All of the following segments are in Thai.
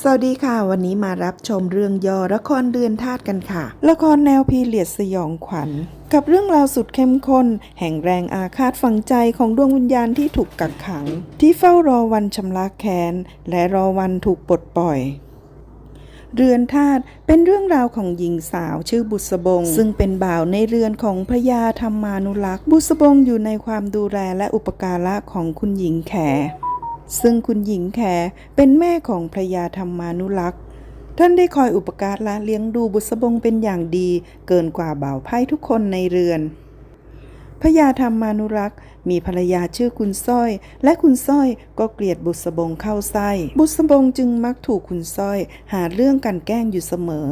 สวัสดีค่ะ วันนี้มารับชมเรื่องย่อละครเดือนธาตุกันค่ะ ละครแนวพีเรียดสยองขวัญ กับเรื่องราวสุดเข้มข้น แห่งแรงอาฆาตฝังใจของดวงวิญญาณที่ถูกกักขัง ที่เฝ้ารอวันชำระแค้น และรอวันถูกปลดปล่อยเรือนธาตุเป็นเรื่องราวของหญิงสาวชื่อบุษบง ซึ่งเป็นบ่าวในเรือนของพระยาธรรมานุรักษ์ บุษบงอยู่ในความดูแลและอุปการะของคุณหญิงแข ซึ่งคุณหญิงแขเป็นแม่ของพระยาธรรมานุรักษ์ ท่านได้คอยอุปการะเลี้ยงดูบุษบงเป็นอย่างดี เกินกว่าบ่าวไพ่ทุกคนในเรือนพระยาธรรมานุรักษ์ มีภรรยาชื่อคุณสร้อย และคุณสร้อยก็เกลียดบุษบงเข้าไส้ บุษบงจึงมักถูกคุณสร้อย หาเรื่องกันแกล้งอยู่เสมอ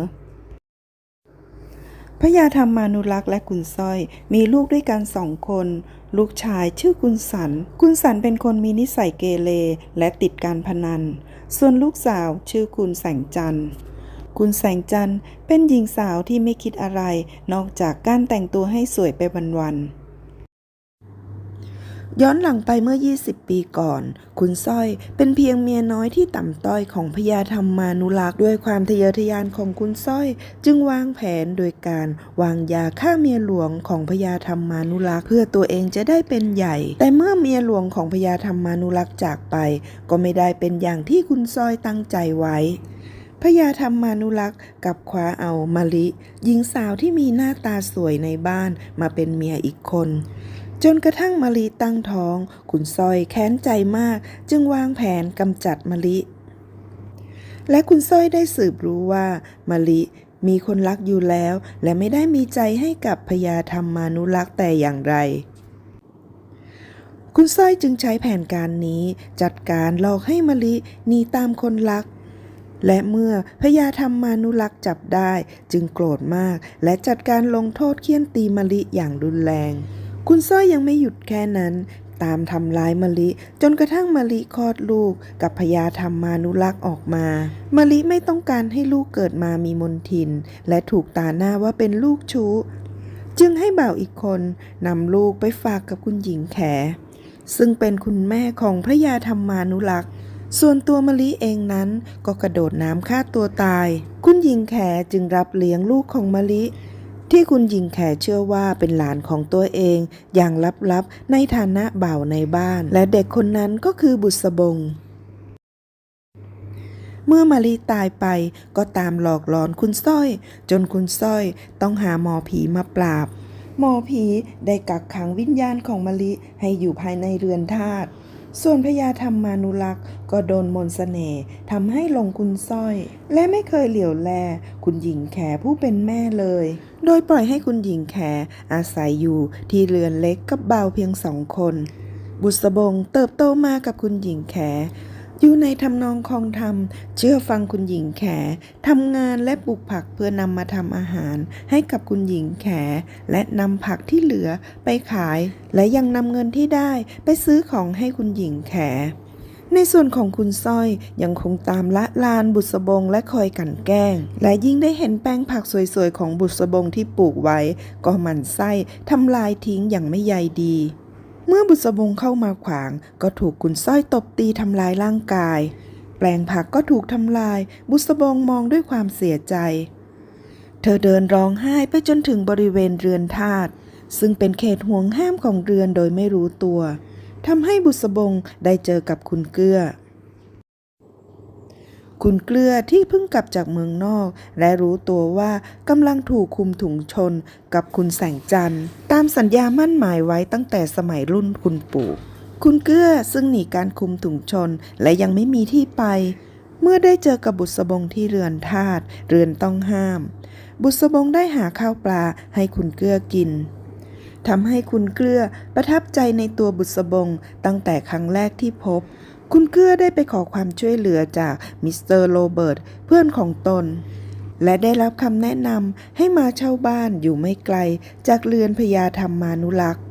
พระยาธรรมานุรักษ์และคุณสร้อยมีลูกด้วยกันสองคน ลูกชายชื่อคุณสันคุณสันเป็นคนมีนิสัยเกเรและติดการพนัน ส่วนลูกสาวชื่อคุณแสงจันทร์คุณแสงจันทร์เป็นหญิงสาวที่ไม่คิดอะไร นอกจากการแต่งตัวให้สวยไปวันๆ ย้อนหลังไปเมื่อ 20 ปีก่อน คุณสร้อยเป็นเพียงเมียน้อยที่ต่ำต้อยของพญาธรรมานุรักษ์ด้วยความทะเยอทะยานของคุณสร้อย จึงวางแผนโดยการวางยาฆ่าเมียหลวงของพญาธรรมานุรักษ์เพื่อตัวเองจะได้เป็นใหญ่ แต่เมื่อเมียหลวงของพญาธรรมานุรักษ์จากไป ก็ไม่ได้เป็นอย่างที่คุณสร้อยตั้งใจไว้พญาธรรมานุรักษ์กับคว้าเอามาลิหญิงสาวที่มีหน้าตาสวยในบ้านมาเป็นเมียอีกคน จนกระทั่งมาลิตั้งท้องคุณสร้อยแค้นใจมาก จึงวางแผนกำจัดมาลิ และคุณสร้อยได้สืบรู้ว่ามาลิมีคนรักอยู่แล้ว และไม่ได้มีใจให้กับพญาธรรมานุรักษ์แต่อย่างไร คุณสร้อยจึงใช้แผนการนี้ จัดการหลอกให้มาลิหนีตามคนรัก และเมื่อพญาธรรมานุรักษ์จับได้จึงโกรธมาก และจัดการลงโทษเคี่ยนตีมะลิอย่างรุนแรง คุณสร้อยยังไม่หยุดแค่นั้น ตามทำร้ายมะลิ จนกระทั่งมะลิคลอดลูกกับพญาธรรมานุรักษ์ออกมามะลิไม่ต้องการให้ลูกเกิดมามีมนทิน และถูกตาหน้าว่าเป็นลูกชู้ จึงให้บ่าวอีกคนนำลูกไปฝากกับคุณหญิงแข ซึ่งเป็นคุณแม่ของพระยาธรรมานุรักษ์ส่วนตัวมะลิเองนั้นก็กระโดดน้ำฆ่าตัวตาย คุณหญิงแขจึงรับเลี้ยงลูกของมะลิ ที่คุณหญิงแขเชื่อว่าเป็นหลานของตัวเอง อย่างลับๆ ในฐานะบ่าวในบ้าน และเด็กคนนั้นก็คือบุษบงเมื่อมารีตายไปก็ตามหลอกหลอนคุณสร้อย จนคุณสร้อยต้องหาหมอผีมาปราบ หมอผีได้กักขังวิญญาณของมะลิให้อยู่ภายในเรือนธาตุ ส่วนพญาธรรมานุรักษ์ก็โดนมนสเสน่ห์ทำให้ลงคุณสร้อย และไม่เคยเหลียวแล คุณหญิงแขผู้เป็นแม่เลย โดยปล่อยให้คุณหญิงแขอาศัยอยู่ที่เรือนเล็กกับเบาเพียงสองคน บุษบงเติบโตมากับคุณหญิงแข อยู่ในทำนองคองธรรม เชื่อฟังคุณหญิงแขทำงานและปลูกผักเพื่อนำมาทำอาหาร ให้กับคุณหญิงแข และนำผักที่เหลือไปขาย และยังนำเงินที่ได้ไปซื้อของให้คุณหญิงแขในส่วนของคุณสร้อยยังคงตามละลานบุษบงและคอยกันแกล้ง และยิ่งได้เห็นแป้งผักสวยๆของบุษบงที่ปลูกไว้ ก็หมั่นไส้ทำลายทิ้งอย่างไม่ใยดี เมื่อบุษบงเข้ามาขวาง ก็ถูกคุณสร้อยตบตีทำลายร่างกาย แปลงผักก็ถูกทำลาย บุษบงมองด้วยความเสียใจ เธอเดินร้องไห้ไปจนถึงบริเวณเรือนธาตุซึ่งเป็นเขตห่วงห้ามของเรือนโดยไม่รู้ตัวทำให้บุษบงได้เจอกับคุณเกื้อ คุณเกลือที่เพิ่งกลับจากเมืองนอก และรู้ตัวว่ากำลังถูกคุมถุงชนกับคุณแสงจันทร์ ตามสัญญามั่นหมายไว้ตั้งแต่สมัยรุ่นคุณปู่ คุณเกื้อซึ่งหนีการคุมถุงชนและยังไม่มีที่ไป เมื่อได้เจอกับบุษบงที่เรือนธาตุเรือนต้องห้าม บุษบงได้หาข้าวปลาให้คุณเกื้อกินทำให้คุณเกลือประทับใจในตัวบุษบงตั้งแต่ครั้งแรกที่พบ คุณเกื้อได้ไปขอความช่วยเหลือจากมิสเตอร์โรเบิร์ตเพื่อนของตน และได้รับคำแนะนำให้มาเช่าบ้านอยู่ไม่ไกลจากเรือนพญาธรรมานุรักษ์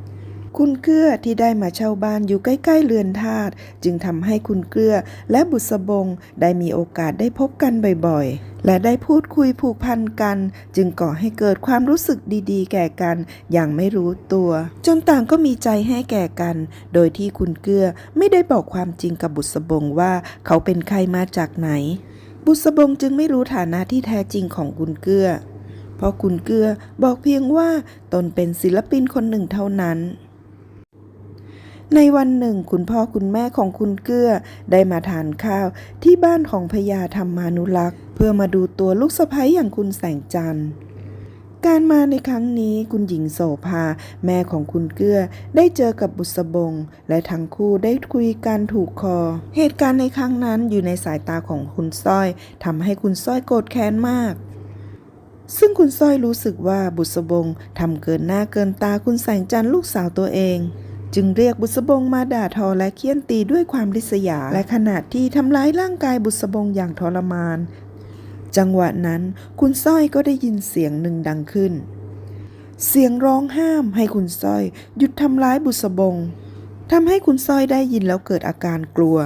คุณเกื้อที่ได้มาเช่าบ้านอยู่ใกล้ ๆ เรือนธาตุจึงทำให้คุณเกื้อและบุษบงได้มีโอกาสได้พบกันบ่อยๆ และได้พูดคุยผูกพันกัน จึงก่อให้เกิดความรู้สึกดีๆ แก่กัน อย่างไม่รู้ตัว จนต่างก็มีใจให้แก่กัน โดยที่คุณเกื้อไม่ได้บอกความจริงกับบุษบงว่าเขาเป็นใครมาจากไหน บุษบงจึงไม่รู้ฐานะที่แท้จริงของกุนเกื้อเพราะกุนเกื้อบอกเพียงว่าตนเป็นศิลปินคนหนึ่งเท่านั้น ในวันหนึ่ง คุณพ่อคุณแม่ของคุณเกื้อได้มาทานข้าวที่บ้านของพญาธรรมานุรักษ์ เพื่อมาดูตัวลูกสะใภ้อย่างคุณแสงจันทร์การมาในครั้งนี้คุณหญิงโสภา แม่ของคุณเกื้อได้เจอกับบุษบง และทั้งคู่ได้คุยกันถูกคอ เหตุการณ์ในครั้งนั้นอยู่ในสายตาของคุณสร้อยทำให้คุณสร้อยโกรธแค้นมาก ซึ่งคุณสร้อยรู้สึกว่าบุษบงทำเกินหน้าเกินตาคุณแสงจันทร์ลูกสาวตัวเอง จึงเรียกบุษบงมาด่าทอและเคี่ยนตีด้วยความริษยา และขณะที่ทำร้ายร่างกายบุษบงอย่างทรมาน จังหวะนั้นคุณสร้อยก็ได้ยินเสียงหนึ่งดังขึ้น เสียงร้องห้ามให้คุณสร้อยหยุดทำร้ายบุษบงทำให้คุณสร้อยได้ยินแล้วเกิดอาการกลัว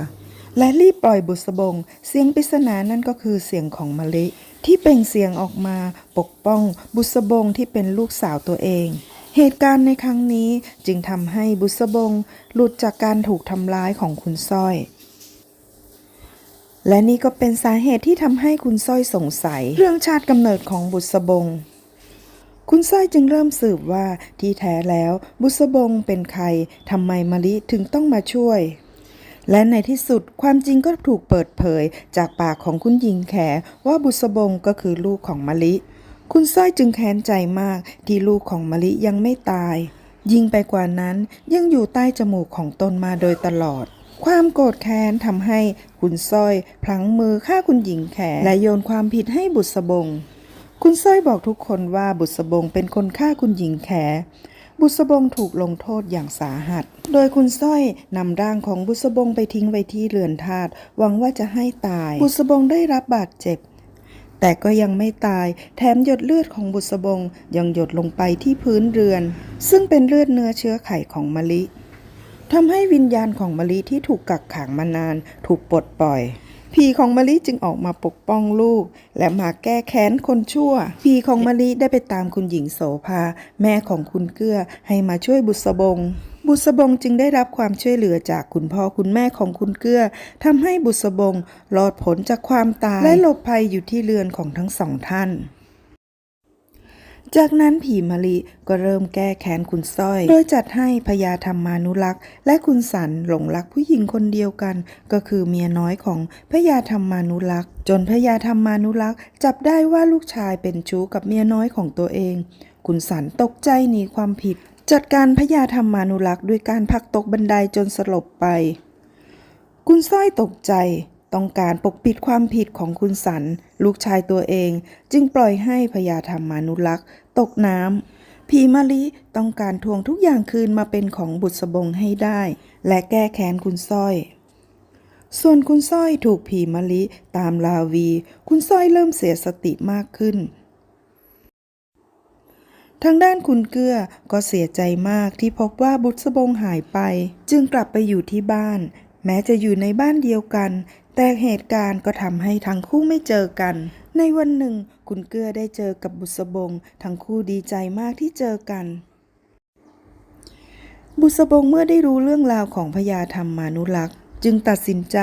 และรีบปล่อยบุษบง เสียงปริศนานั่นก็คือเสียงของมะลิที่เป่งเสียงออกมาปกป้องบุษบงที่เป็นลูกสาวตัวเอง เหตุการณ์ในครั้งนี้จึงทำให้บุษบงหลุดจากการถูกทำร้ายของคุณสร้อย และนี่ก็เป็นสาเหตุที่ทำให้คุณสร้อยสงสัย เรื่องชาติกำเนิดของบุษบง คุณสร้อยจึงเริ่มสืบว่าที่แท้แล้วบุษบงเป็นใครทำไมมะลิถึงต้องมาช่วย และในที่สุดความจริงก็ถูกเปิดเผยจากปากของคุณหญิงแขว่าบุษบงก็คือลูกของมะลิ คุณสร้อยจึงแค้นใจมากที่ลูกของมะลิยังไม่ตาย ยิ่งไปกว่านั้นยังอยู่ใต้จมูกของตนมาโดยตลอด ความโกรธแค้นทำให้คุณสร้อยพลั้งมือฆ่าคุณหญิงแขและโยนความผิดให้บุษบง คุณสร้อยบอกทุกคนว่าบุษบงเป็นคนฆ่าคุณหญิงแข บุษบงถูกลงโทษอย่างสาหัส โดยคุณสร้อยนำร่างของบุษบงไปทิ้งไว้ที่เรือนธาตุหวังว่าจะให้ตาย บุษบงได้รับบาดเจ็บ แต่ก็ยังไม่ตาย แถมหยดเลือดของบุษบงยังหยดลงไปที่พื้นเรือน ซึ่งเป็นเลือดเนื้อเชื้อไขของมะลิทำให้วิญญาณของมะลิที่ถูกกักขังมานาน ถูกปลดปล่อย ผีของมะลิจึงออกมาปกป้องลูก และมาแก้แค้นคนชั่ว ผีของมะลิได้ไปตามคุณหญิงโสภา แม่ของคุณเกื้อให้มาช่วยบุษบง บุษบงจึงได้รับความช่วยเหลือจากคุณพ่อคุณแม่ของคุณเกื้อทำให้บุษบงรอดพ้นจากความตายและหลบภัยอยู่ที่เรือนของทั้งสองท่าน จากนั้นผีมะลิก็เริ่มแก้แค้นคุณสร้อย โดยจัดให้พญาธรรมานุรักษ์ และคุณสันหลงรักผู้หญิงคนเดียวกัน ก็คือเมียน้อยของพญาธรรมานุรักษ์ จนพญาธรรมานุรักษ์ จับได้ว่าลูกชายเป็นชู้กับเมียน้อยของตัวเองคุณสันตกใจหนีความผิด จัดการพญาธรรมานุรักษ์ด้วยการผลักตกบันไดจนสลบไป คุณสร้อยตกใจ ต้องการปกปิดความผิดของคุณสัน ลูกชายตัวเอง จึงปล่อยให้พญาธรรมานุรักษ์ตกน้ำผีมะลิต้องการทวงทุกอย่างคืนมาเป็นของบุษบงให้ได้ และแก้แค้นคุณสร้อย ส่วนคุณสร้อยถูกผีมะลิตามลาวี คุณสร้อยเริ่มเสียสติมากขึ้น ทางด้านคุณเกื้อก็เสียใจมากที่พบว่าบุษบงหายไป จึงกลับไปอยู่ที่บ้าน แม้จะอยู่ในบ้านเดียวกัน แต่เหตุการณ์ก็ทำให้ทั้งคู่ไม่เจอกัน ในวันหนึ่ง คุณเกื้อได้เจอกับบุษบง ทั้งคู่ดีใจมากที่เจอกัน บุษบงเมื่อได้รู้เรื่องราวของพญาธรรมานุรักษ์ จึงตัดสินใจ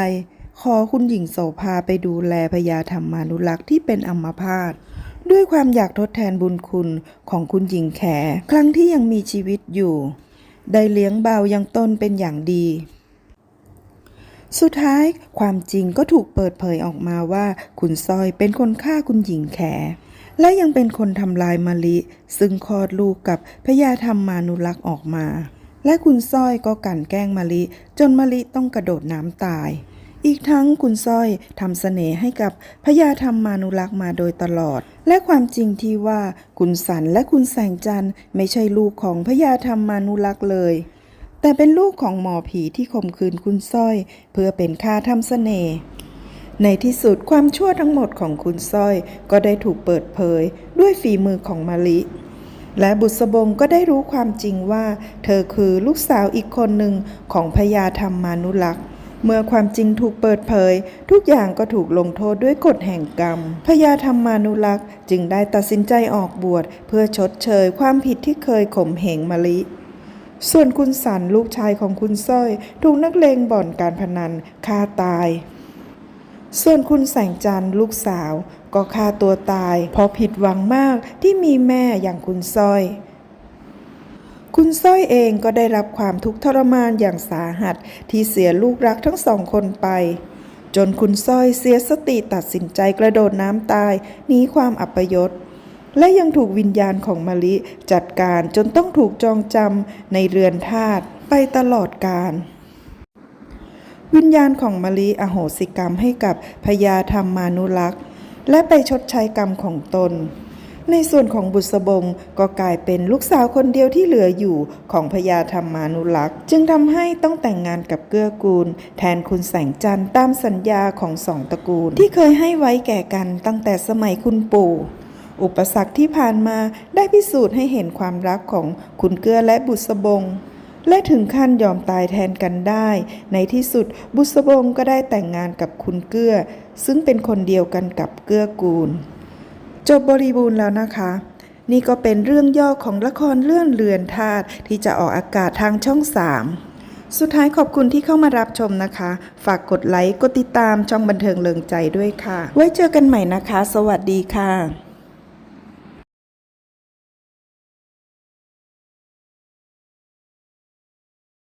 ขอคุณหญิงโสภาไปดูแลพญาธรรมานุรักษ์ที่เป็นอัมพาต ด้วยความอยากทดแทนบุญคุณของคุณหญิงแข ครั้งที่ยังมีชีวิตอยู่ ได้เลี้ยงเบายังตนเป็นอย่างดี สุดท้ายความจริงก็ถูกเปิดเผยออกมาว่าคุณสร้อยเป็นคนฆ่าคุณหญิงแข และยังเป็นคนทำลายมะลิ ซึ่งคลอดลูกกับพญาธรรมานุรักษ์ออกมา และคุณสร้อยก็กันแกล้งมะลิ จนมะลิต้องกระโดดน้ำตาย อีกทั้งคุณสร้อยทำเสน่ห์ให้กับพญาธรรมานุรักษ์มาโดยตลอด และความจริงที่ว่าคุณสันและคุณแสงจันทร์ไม่ใช่ลูกของพญาธรรมานุรักษ์เลยแต่เป็นลูกของหมอผีที่ข่มขืนคุณสร้อย เพื่อเป็นค่าทำเสน่ห์ ในที่สุดความชั่วทั้งหมดของคุณสร้อยก็ได้ถูกเปิดเผยด้วยฝีมือของมาลิ และบุษบงก็ได้รู้ความจริงว่า เธอคือลูกสาวอีกคนหนึ่งของพญาธรรมานุรักษ์ เมื่อความจริงถูกเปิดเผย ทุกอย่างก็ถูกลงโทษด้วยกฎแห่งกรรม พญาธรรมานุรักษ์จึงได้ตัดสินใจออกบวชเพื่อชดเชยความผิดที่เคยข่มเหงมาลิส่วนคุณสันลูกชายของคุณสร้อย ถูกนักเลงบ่อนการพนันฆ่าตาย ส่วนคุณแสงจันทร์ลูกสาว ก็ฆ่าตัวตาย เพราะผิดหวังมากที่มีแม่อย่างคุณสร้อย คุณสร้อยเองก็ได้รับความทุกข์ทรมานอย่างสาหัสที่เสียลูกรักทั้งสองคนไป จนคุณสร้อยเสียสติตัดสินใจกระโดดน้ำตายหนีความอัปยศและยังถูกวิญญาณของมะลิจัดการจนต้องถูกจองจำในเรือนธาตุไปตลอดกาลวิญญาณของมะลิอโหสิกรรมให้กับพญาธรรมานุรักษ์ และไปชดใช้กรรมของตน ในส่วนของบุษบงก็กลายเป็นลูกสาวคนเดียวที่เหลืออยู่ของพญาธรรมานุรักษ์ จึงทำให้ต้องแต่งงานกับเกื้อกูล แทนคุณแสงจันทร์ตามสัญญาของสองตระกูล ที่เคยให้ไว้แก่กันตั้งแต่สมัยคุณปู่อุปสรรคที่ผ่านมาได้พิสูจน์ให้เห็นความรักของคุณเกื้อและบุษบง และถึงขั้นยอมตายแทนกันได้ ในที่สุดบุษบงก็ได้แต่งงานกับคุณเกื้อ ซึ่งเป็นคนเดียวกันกับเกื้อกูล จบบริบูรณ์แล้วนะคะ นี่ก็เป็นเรื่องย่อของละครเรื่องเรือนธาตุที่จะออกอากาศทางช่อง 3 สุดท้ายขอบคุณที่เข้ามารับชมนะคะ ฝากกดไลค์ กดติดตามช่องบันเทิงเลิงใจด้วยค่ะ ไว้เจอกันใหม่นะคะ สวัสดีค่ะ